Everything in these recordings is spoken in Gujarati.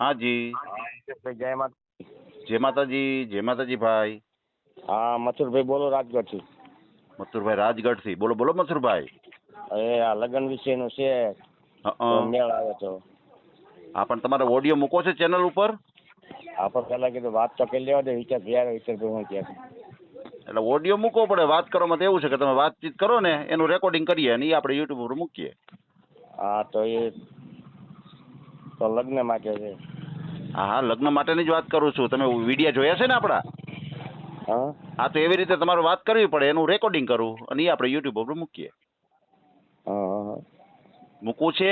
હા જી. જય માતા જય માતાજી જય માતાજી ભાઈ હા મથુરભાઈ બોલો રાજગઢથી. મથુરભાઈ રાજગઢથી. બોલો બોલો મથુરભાઈ. એ આ લગ્ન વિશેનું છે. હં, હં. મેળ આવે તો. હા પણ તમારે ઓડિયો મૂકો છે ચેનલ ઉપર? આપણે પહેલા કીધું વાત તો કરી લેવા દે વિચાર જ્યારે વિચાર હું ક્યાં એટલે ઓડિયો મૂકવો પડે વાત કરવામાં તો એવું છે કે તમે વાતચીત કરો ને એનું રેકોર્ડિંગ કરીએ અને એ આપણે યુટ્યુબ ઉપર મૂકીએ. હા તો એ તો લગ્ન માટે છે. હા લગ્ન માટેની જ વાત કરું છું. તમે વીડિયો જોયા છે ને આપણા? હા. હા તો એવી રીતે તમારે વાત કરવી પડે. એનું રેકોર્ડિંગ કરવું અને એ આપણે યુટ્યુબ ઉપર મૂકીએ. મૂકવું છે?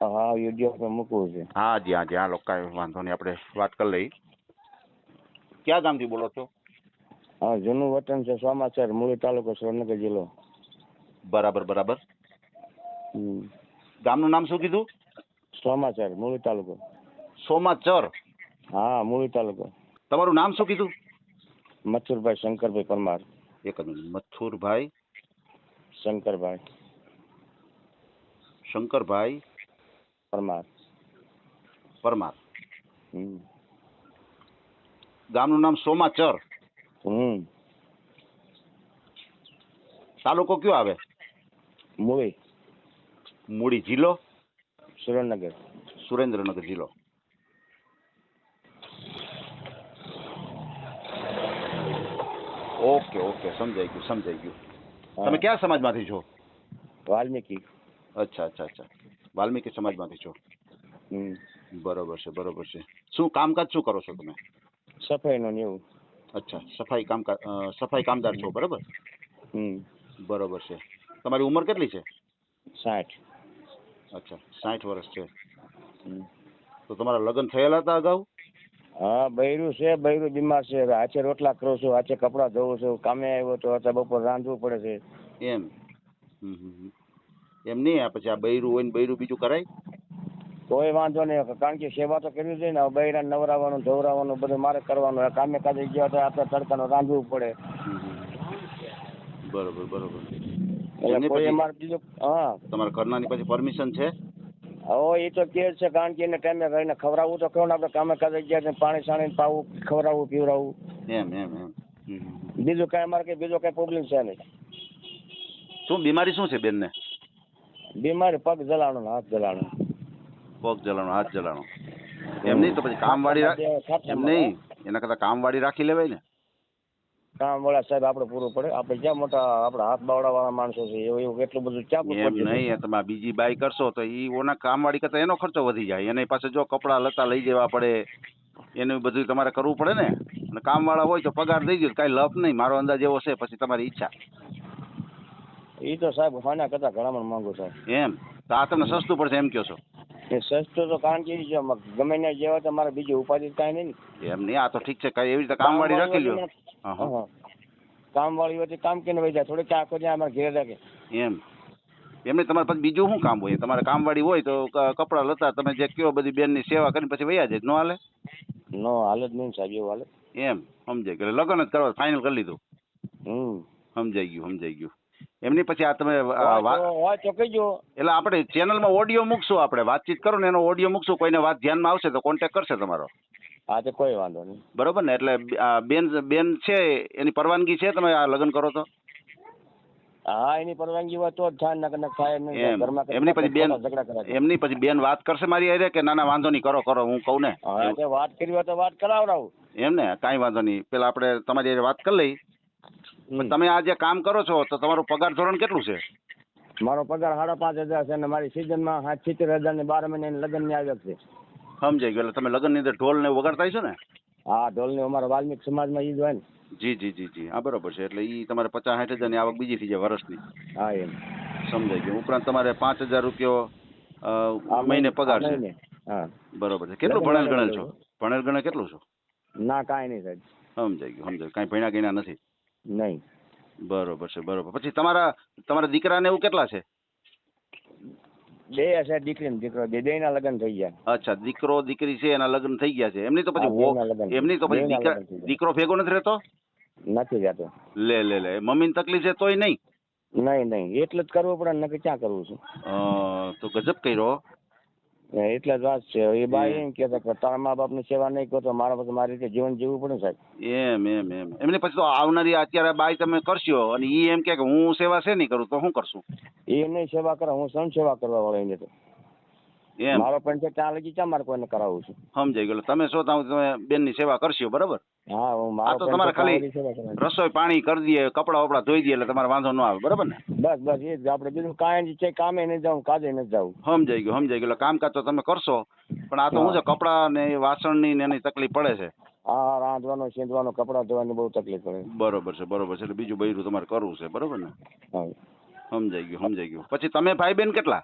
હા યુટ્યુબ પર મૂકવું છે. હા જી હા જી હા લોકો કાંઈ વાંધો નહીં આપણે વાત કરી લઈ ક્યાં ગામથી બોલો છો? હા જૂનું વતન છે સોમાસર મૂળી તાલુકો સુરેન્દ્રનગર જિલ્લો. બરાબર બરાબર. હમ. ગામનું નામ શું કીધું? સોમાસર મૂળી તાલુકો. સોમાચર? હા મૂળી તાલુકો. તમારું નામ શું કીધું? મથુરભાઈ શંકરભાઈ પરમાર. એક મિનિટ. મથુરભાઈ? શંકરભાઈ. શંકરભાઈ? પરમાર. પરમાર. હમ. ગામનું નામ સોમાચર. હમ. તાલુકો કયો આવે? મૂળી. મૂળી જિલ્લો? સુરેન્દ્રનગર. સુરેન્દ્રનગર જિલ્લો. ઓકે ઓકે સમજાઈ ગયું સમજાઈ ગયું. તમે. કયા સમાજમાંથી છો? વાલ્મીકી. અચ્છા અચ્છા અચ્છા. વાલ્મીકી સમાજમાંથી છો? બરોબર છે બરોબર છે. શું કામકાજ શું કરો છો તમે? સફાઈ નું એવું. અચ્છા સફાઈ કામકાજ સફાઈ કામદાર છો બરોબર? બરોબર છે. તમારી ઉંમર કેટલી છે? સાઠ. અચ્છા સાઠ વર્ષ છે. તો તમારા લગ્ન થયેલા હતા અગાઉ? હા બૈરું છે બૈરું બીમાર છે. હવે હાચે રોટલા કરું છું આચે કપડાં ધોવું છું. કામે આવ્યો તો આચે બપોર રાંધવું પડે છે. એમ. હમ, હમ, હમ. એમ નહીં આ પછી આ બૈરું હોય ને બૈરું બીજું કરાય? કોઈ વાંધો નહીં કારણ કે સેવા તો કરવી જોઈએ ને. બૈરા નવરાવાનું ધોવરાવાનું બધું મારે કરવાનું. કામે કાજે ગયા તો આપણે તડકાનું રાંધવું પડે. બરોબર બરોબર. એટલે કોઈ અમારે બીજું હા. તમારા ઘરનાની પછી પરમિશન છે? હવે એ તો કે છે કારણ કે એને ટાઈમે રહીને ખવડાવવું તો ખરું ને આપણે કામે કાજે ગયા છે પાણી સાણી પાવું ખવડાવવું પીવડાવવું. એમ એમ એમ. બીજું કાંઈ અમારે કઈ બીજો કાંઈ પ્રોબ્લેમ છે નહીં. શું બીમારી શું છે બેનને? બીમારી પગ જલાણો હાથ જલાણો. પગ જલાણો હાથ જલાણો. એમ નહીં તો પછી કામવાળી વાળી એમ નહીં એના કરતાં કામવાળી રાખી લેવાય ને? કામ વાળા સાહેબ આપણે પૂરું પડે. આપણે ક્યાં મોટા આપણા હાથ બાવડા વાળા માણસો છે એવું એવું એટલું બધું ક્યાં એમ નહીં તમે બીજી બાય કરશો તો એ ઓના કામવાળી કરતા એનો ખર્ચો વધી જાય. એની પાસે જો કપડાં લતા લઈ જવા પડે એનું બધું તમારે કરવું પડે ને. અને કામ વાળા હોય તો પગાર દઈ દો કાંઈ લપ નહીં. મારો અંદાજ એવો છે પછી તમારી ઈચ્છા. એ તો સાહેબ હાના કરતા ઘણા માંગુ સાહેબ એમ. તો આ તમને સસ્તું પડશે એમ કહો છો. એ સસ્તું તો કારણ કે જો ગમે ને જેવા તો મારે બીજી ઉપાધિ કાંઈ નહીં એમ નહીં આ તો ઠીક છે કઈ એવી રીતે કામવાળી રાખી લ્યો. કામ વાળી હોય કામ કેને વહી જાય? થોડી કે આખો જ્યાં અમારે ઘેર રાખે. એમ. એમને તમારે પછી બીજું શું કામ હોય? તમારે કામવાળી હોય તો કપડા લતા તમે જે કયો બધી બેનની સેવા કરીને પછી વૈયા જાય નો હાલે? નો હાલે જ નહીં સાહેબ એવું હાલે. એમ સમજાઈ ગયું. લગ્ન જ કરવા ફાઇનલ કરી લીધું. હમ. સમજાઈ ગયું સમજાઈ ગયું. એમની પછી આ તમે એટલે આપણે ચેનલમાં ઓડિયો મૂકશું આપણે વાતચીત કરો ને એનો ઓડિયો મૂકશું કોઈને વાત ધ્યાનમાં આવશે તો કોન્ટેક્ટ કરશે તમારો. હા તો કોઈ વાંધો નહીં. બરોબર ને? એટલે બેન બેન છે એની પરવાનગી છે તમે આ લગ્ન કરો તો? હા એની પરવાનગી હોય તો જ થાય નકર થાય ઘરમાં એમની પછી બેન એમની પછી બેન વાત કરશે મારી અરે કે ના ના વાંધો નહીં કરો કરો હું કહું ને? વાત કરી હોય તો વાત કરાવડાવું. એમ ને? કાંઈ વાંધો નહીં. પેલા આપણે તમારી વાત કરી લઈ. તમે આ જે કામ કરો છો તો તમારું પગાર ધોરણ કેટલું છે? મારો પગાર સાડા પાંચ હજાર છે અને મારી સિઝનમાં માં સિત્તેર હજાર ને બાર મહિને લગ્નની આવક છે. સમજાઈ ગયું. એટલે તમે લગ્નની અંદર ઢોલ ને વગાડતા છો ને? હા ઢોલ ને અમારા વાલ્મિક સમાજમાં ઈ જ હોય ને. જી જી જી જી. હા બરોબર છે. એટલે એ તમારે પચાસ સાઠ હજારની આવક બીજી થઈ જાય વર્ષની. હા એમ. સમજાઈ ગયું. ઉપરાંત તમારે પાંચ હજાર રૂપિયો મહિને પગાર છે. હા. બરોબર છે. કેટલું ભણેલ ગણેલ છો? ભણેલ ગણેલ કેટલું છો? ના કાંઈ નહીં સાહેબ. સમજાઈ ગયું સમજાઈ કાંઈ ભણ્યા ગણ્યા નથી. નહીં. બરોબર છે બરોબર. પછી તમારા તમારા દીકરાને એવું કેટલા છે? બે હશે દીકરી ને દીકરો બે બે ના લગ્ન થઈ ગયા. અચ્છા દીકરો દીકરી છે એના લગ્ન થઈ ગયા છે. એમની તો પછી એમની તો પછી દીકરા. દીકરો ભેગો નથી રહેતો? નથી જતો લે લે લે. મમ્મીને તકલીફ છે તોય નહીં? નહીં નહીં. એટલે જ કરવું પડે નક્કી ક્યાં કરવું છું? તો ગજબ કર્યો. એટલે જ વાત છે. એ બાઈ એમ કહેતા કે તારા મા બાપની સેવા નહીં કરો તો મારા પાસે મારી રીતે જીવન જીવવું પડે સાહેબ? એમ એમ એમ. એમને પછી તો આવનારી અત્યારે બાઈ તમે કરશો અને એ એમ કે હું સેવા છે નહીં કરું તો શું કરશું? એ નહીં સેવા કરે હું સમ સેવા કરવા વાળો એને તો એમ. મારો પણ છે ત્યાં લગી ચા મારે કોઈને કરાવું છું? સમજાઈ ગયું તમે છો તો તમે બેનની સેવા કરશો બરાબર? હા હું આ મારો તો તમારે ખાલી. રસોઈ પાણી કરી દઈએ કપડા વપડા ધોઈ દઈએ એટલે તમારે વાંધો ન આવે બરાબર ને? બસ બસ એ જ. આપણે બીજું કાંઈ છે કામે નહીં જાઉં કાજે નથી જાઉં. સમજાઈ ગયું સમજાઈ ગયું. કામકાજ તો તમે કરશો પણ આ તો હું છે કપડા ને વાસણ વાસણની ને એની તકલીફ પડે છે. હા રાંધવાનો સીંધવાનો કપડાં ધોવાની બહુ તકલીફ પડે. બરોબર છે બરોબર છે. એટલે બીજું બૈરું તમારે કરવું છે બરોબર ને? હા. સમજાઈ ગયું સમજાઈ ગયું. પછી તમે ભાઈ બેન કેટલા?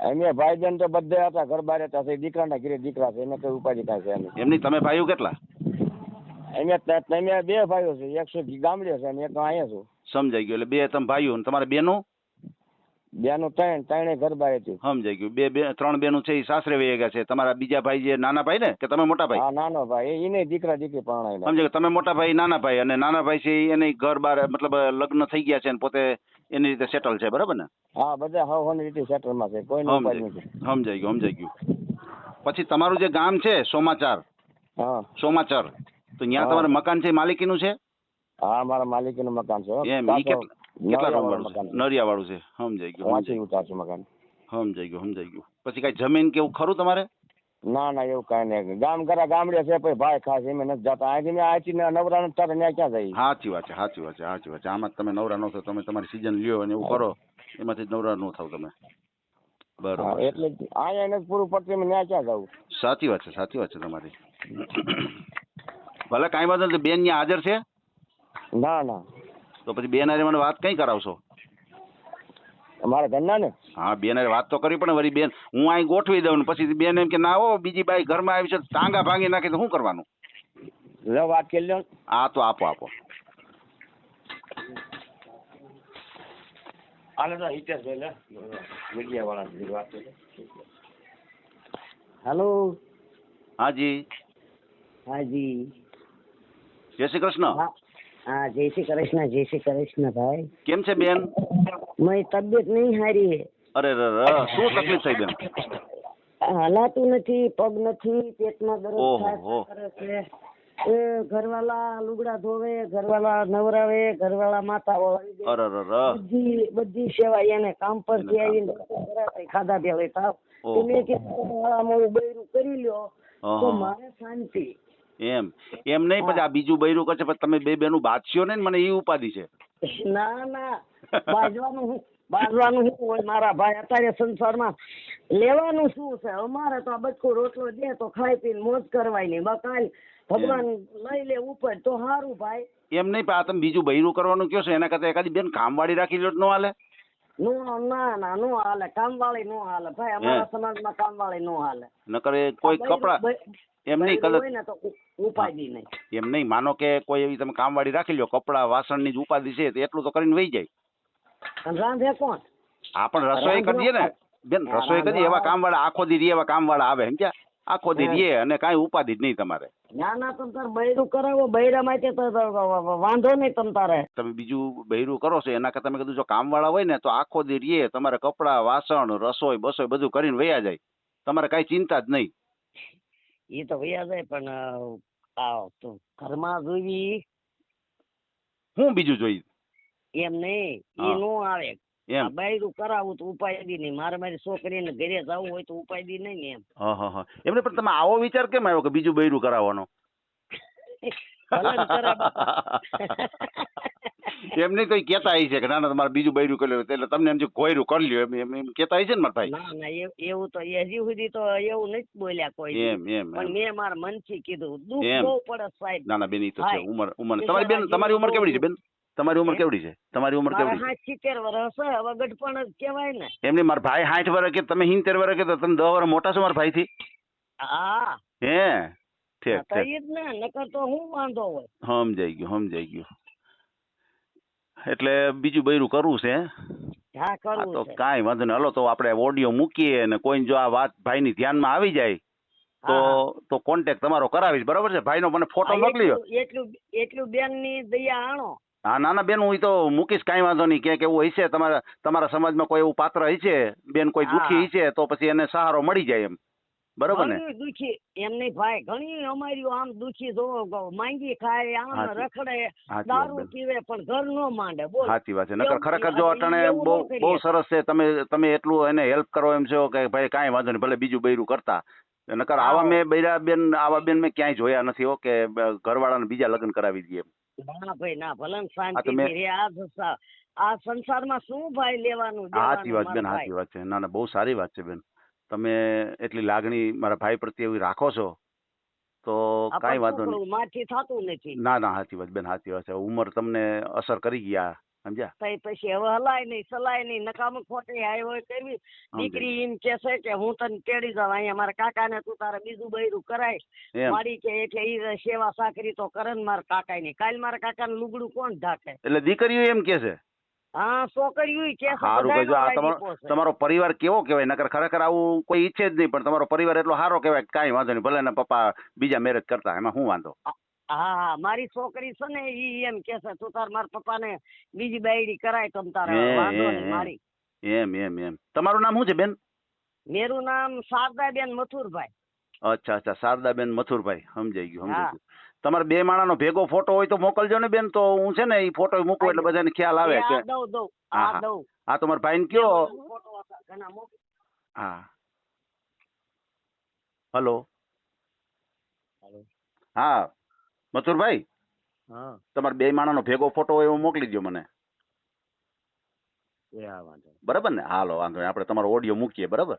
અમે ભાઈ બેન તો બધે હતા ઘર બાર હતા દીકરાના ઘરે દીકરા છે એને કઈ ઉપાધિ કાંઈ છે એમની તમે ભાઈઓ કેટલા? અમે તમે બે ભાઈઓ છે એક છે ગામડે છે અને એક અહીંયા છું. સમજાઈ ગયું એટલે બે તમે ભાઈઓ તમારે બેનો? બેનું ત્રણ ત્રણે ઘર બાર હતી સમજાઈ ગયું. બે બે ત્રણ બેનું છે એ સાસરે વહી ગયા છે. તમારા બીજા ભાઈ જે નાના ભાઈ ને કે તમે મોટા ભાઈ? હા નાનો ભાઈ. એને દીકરા દીકરી પરણાયેલા. સમજાય તમે મોટા ભાઈ નાના ભાઈ અને નાના ભાઈ છે એને ઘર બાર મતલબ લગ્ન થઈ ગયા છે અને પોતે એની રીતે સેટલ છે બરાબર ને? હા બધા હવ હવની રીતે સેટલમાં છે. કોઈ સમજાઈ ગયું. સમજાઈ ગયું પછી તમારું જે ગામ છે સોમાચાર? હા. સોમાચાર. તો ત્યાં તમારું મકાન છે માલિકીનું છે? હા મારા માલિકીનું મકાન છે એમ ઈ કેટલા કેટલા રૂમ વાળું છે? મકાન. નરિયા વાળું છે. સમજાઈ ગયું વાંચી ઉતાર છે મકાન? સમજાઈ ગયું સમજાઈ ગયું. પછી કઈ જમીન કેવું ખરું તમારે? ના ના એવું કાંઈ નહીં. ગામ ઘરા ગામડે છે પછી ભાઈ ખાસ એમ નથી જતા. અહીંથી મેં અહીંથી નવરા તારે ત્યાં ક્યાં જઈ સાચી વાત છે સાચી વાત છે સાચી વાત છે. આમાં તમે નવરા ન થો તમે તમારી સિઝન લ્યો અને એવું કરો. એમાંથી નવરા ન થાવ તમે. બરોબર એટલે અહીંયા નથી પૂરું પડતું એમ ત્યાં ક્યાં જવું? સાચી વાત છે સાચી વાત છે તમારી. ભલે કાંઈ વાંધો નથી બેન ત્યાં હાજર છે? ના ના. તો પછી બેન હારે મને વાત કઈ કરાવશો? અમારા ઘરના ને હા બેન હારે વાત તો કરવી પણ વળી બેન હું અહીં ગોઠવી દઉં ને પછી બેન એમ કે ના હો બીજી બાઈ ઘરમાં આવી છે ટાંગા ભાંગી નાખી તો શું કરવાનું? લો વાત કરી લો. આ તો આપો આપો. હાલો તો લે. મીડિયા વાળા વાત હેલો. હાજી. હાજી. જય શ્રી કૃષ્ણ. હા જય શ્રી કૃષ્ણ જય શ્રી કૃષ્ણ ભાઈ. કેમ છે બેન? મારી તબિયત નહીં સારી અરે શું તકલીફ થઈ બેન? હલાતું નથી પગ નથી પેટમાં દર્દ. કરે છે. એ ઘરવાળા લુગડા ધોવે ઘરવાળા નવરાવે ઘરવાળા માતા વળાવી બધી બધી સેવા એને કામ પરથી આવીને ખાધા બે પીવા તાવ. મેં કીધું બૈરું કરી લ્યો. તો મારે શાંતિ. એમ. એમ નહીં પછી આ બીજું બૈરું કરશે પછી તમે બે બેનું બાજશો ને મને એ ઉપાધિ છે. ના ના. બાજવાનું હું બાજવાનું શું હોય મારા ભાઈ અત્યારે સંસારમાં લેવાનું શું છે? અમારે તો આ બચકો રોટલો દે તો ખાઈ પીને મોજ કરવાય નહીં બકાલ. ભગવાન લઈ લે ઉપર તો સારું ભાઈ. એમ નહીં પણ આ તમે બીજું બૈરું કરવાનું કયો છે? એના કરતા એકાદી બેન કામવાળી રાખી લો નો હાલે. નો ના ના નો હાલે. કામવાળી નો હાલે. ભાઈ અમારા સમાજમાં કામવાળી નો હાલે. નકર કોઈ કપડા એમ નહીં કલર ઉપાધિ નહીં. એમ નહીં માનો કે કોઈ એવી તમે કામવાળી રાખી લો કપડા વાસણની જ ઉપાધિ છે તો એટલું તો કરીને વહી જાય. રાંધે કોણ? હા પણ રસોઈ કરીએ ને. બેન રસોઈ કરીએ એવા કામવાળા આખો દી એવા કામવાળા આવે એમ ક્યાં? આખો દી રીએ અને કાંઈ ઉપાધિ જ નહીં તમારે. ના ના તમ તાર બૈરું કરાવો બૈરા માટે તો તો વાંધો નહીં તમ તારે. તમે બીજું બૈરું કરો છો એના કરતા તમે કીધું જો કામવાળા હોય ને તો આખો દી રીએ તમારે કપડા વાસણ રસોઈ બસોઈ બધું કરીને વયા જાય. તમારે કાંઈ ચિંતા જ નહીં. એ તો વયા જાય પણ આ તો ઘરમાં જોવી હું બીજું જોઈ? એમ નહીં એ નો આવે. એમ. આ કરાવું તો ઉપાય દી નહીં. મારે મારી છોકરીને ઘરે જવું હોય તો ઉપાયદી નહીં ને એમ. હા એમને પણ તમે આવો વિચાર કેમ આવ્યો કે બીજું બૈરું કરાવવાનો? ભલે ને કરે બાપા. એમ નહીં તો કેતા આવી છે કે ના ના તમારે બીજું બૈરું કરી એટલે તમને એમ જે કોયરું કરી લ્યો. એમ એમ એમ કેતા આવી છે ને મારા ભાઈ? ના ના એ- એવું તો એ હજી સુધી તો એવું નથી બોલ્યા કોઈ એમ એમ પણ એમ. મેં મારા મનથી કીધું દુઃખ એમ. બહુ પડે સાહેબ. ના ના બેન ઈ તો છે. ઉંમર ઉંમર. એ તમારી બેન તમારી ઉંમર કેવડી છે બેન? તમારી ઉંમર હે? કેવડી છે? તમારી ઉંમર મારા કેવડી છે? હાથ સિત્તેર વર્ષ છે હવે ગઢપણ જ કહેવાય ને. એમને મારા ભાઈ સાઠ વર્ષ કે તમે સિત્તેર વર્ષ કે તો તમે દસ વર્ષ મોટા છો મારા ભાઈથી? હા. હે? ઠીક તો ઠીક. ઈ જ ને નકર તો હું વાંધો હોય. સમજાઈ ગયું સમજાઈ ગયું. એટલે બીજું બૈરું કરવું છે હે? હા આ કરવું તો છે. કાંઈ વાંધો નહીં. હલો તો આપણે ઓડિયો મૂકીએ અને કોઈને જો આ વાત ભાઈની ધ્યાનમાં આવી જાય તો હા. તો કોન્ટેક તમારો કરાવીશ. બરાબર છે? ભાઈનો મને ફોટો હા, મોકલી એટલું એટલું એટલું બેન દયા આણો. હા ના ના બેન હું ઈ તો મૂકીશ કાંઈ વાંધો નહીં. ક્યાંક એવું હશે તમારા તમારા સમાજમાં કોઈ એવું પાત્ર હશે બેન કોઈ દુઃખી. હશે તો પછી એને સહારો મળી જાય એમ. બરોબર ને? દુખી. એમ નહીં ભાઈ ઘણી અમારી આમ દુખી જોવો માંગી ખાય આમ રખડે દારૂ પીવે પણ ઘર નો માંડે બોલ. સાચી વાત છે. નકર ખરેખર જો અટાણે બહુ બહુ સરસ છે. તમે તમે એટલું એને હેલ્પ કરો એમ છો કે ભાઈ કાંઈ વાંધો નહીં ભલે બીજું બૈરું કરતા. નકર આવા મેં બૈરા બેન આવા બેન મેં ક્યાંય જોયા નથી હો કે ઘરવાળાને બીજા લગ્ન કરાવી દઈએ ના ભાઈ ના ભલે આ શાંતિ રે આ સંસાર આ સંસારમાં શું ભાઈ લેવાનું સાચી વાત બેન સાચી વાત છે. ના ના બહુ સારી વાત છે બેન. તમે એટલી લાગણી મારા ભાઈ પ્રત્યે એવી રાખો છો તો. કાંઈ વાંધો નહીં. કરવું? થતું નથી. ના ના સાચી વાત બેન સાચી વાત છે. ઉંમર તમને અસર કરી ગયા સમજ્યા? પછી હવે હલાય નહીં સલાય નહીં. નકામું ખોટી આય હોય કરવી દીકરી એમ કે છે કે હું તને તેડી જાઉં અહીંયા મારા કાકાને તું તારે બીજું બૈરું કરાય. મારી કે એટલે ઈ સેવા સાકરી તો કરે ને મારા કાકાની કાલ મારા કાકાનું લુગડું કોણ ઢાકે? એટલે દીકરીઓ એમ કે છે? હા છોકરીઓ કે છે સારું કહ્યું આ તમારો તમારો પરિવાર કેવો કહેવાય? નકર ખરેખર આવું કોઈ ઈચ્છે જ નહીં પણ તમારો પરિવાર એટલો સારો કહેવાય કાંઈ વાંધો નહીં. ભલે પપ્પા બીજા મેરેજ કરતા એમાં શું વાંધો? હા હા મારી છોકરી છે ને ઈ એમ કે છે તું તાર મારા પપ્પાને બીજી બાયડી કરાય તમ તારે વાંધો નહીં મારી. એમ એમ એમ. તમારું નામ શું છે બેન? મેરું નામ શારદાબેન મથુરભાઈ. અચ્છા અચ્છા શારદાબેન મથુરભાઈ. સમજાઈ ગયું સમજાઈ ગયું. તમારે બે માણાનો ભેગો ફોટો હોય તો મોકલજો ને બેન તો હું છે ને એ ફોટો મૂકું એટલે બધાને ખ્યાલ આવે કે આ દઉં દઉં હા, આ હા. હા તમારા ભાઈને કયો. હા. હલો. હા. મથુરભાઈ? હા. તમારે બે માણાનો ભેગો ફોટો હોય એવો મોકલી દો મને. બરાબર ને? હાલો વાંધો આપણે તમારો ઓડિયો મૂકીએ બરાબર?